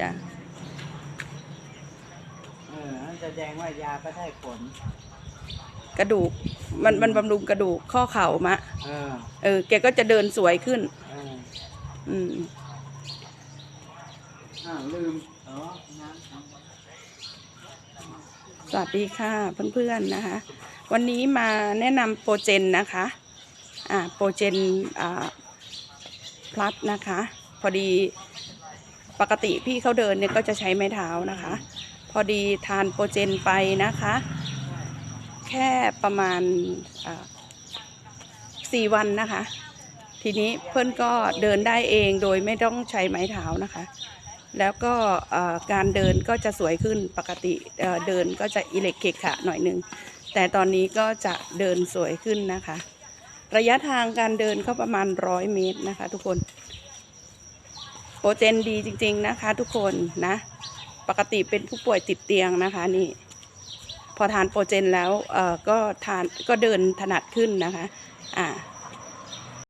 จ้ะเออนั่นแสดงว่ายาก็ได้ผล กระดูก มันมันบำรุงกระดูกข้อเข่ามะ เออ เออแกก็จะเดินสวยขึ้น เอออืม อ้าวลืมอ๋อน้ำสวัสดีค่ะเพื่อนๆนะคะ วันนี้มาแนะนำโปรเจนนะคะอ่าโปรเจนอ่าพลัสนะคะ พอดี ปกติพี่เขาเดินเนี่ยก็จะใช้ไม้เท้านะคะ พอดีทานโปรเจนไปนะคะ แค่ประมาณสี่วันนะคะ ทีนี้เพื่อนก็เดินได้เองโดยไม่ต้องใช้ไม้เท้านะคะ แล้วก็การเดินก็จะสวยขึ้นปกติเเดินก็จะอิเล็กเคขะหน่อยหนึง แต่ตอนนี้ก็จะเดินสวยขึ้นนะคะ ระยะทางการเดินก็ประมาณร้อยเมตรนะคะ ทุกคน รเจนดีจริง ๆ นะคะ ทุกคนนะ ปกติเป็นผู้ป่วยติดเตียงนะคะนี่พอทานโปรเจนแล้วเออก็ทานก็เดินถนัดขึ้นนะคะ อ่า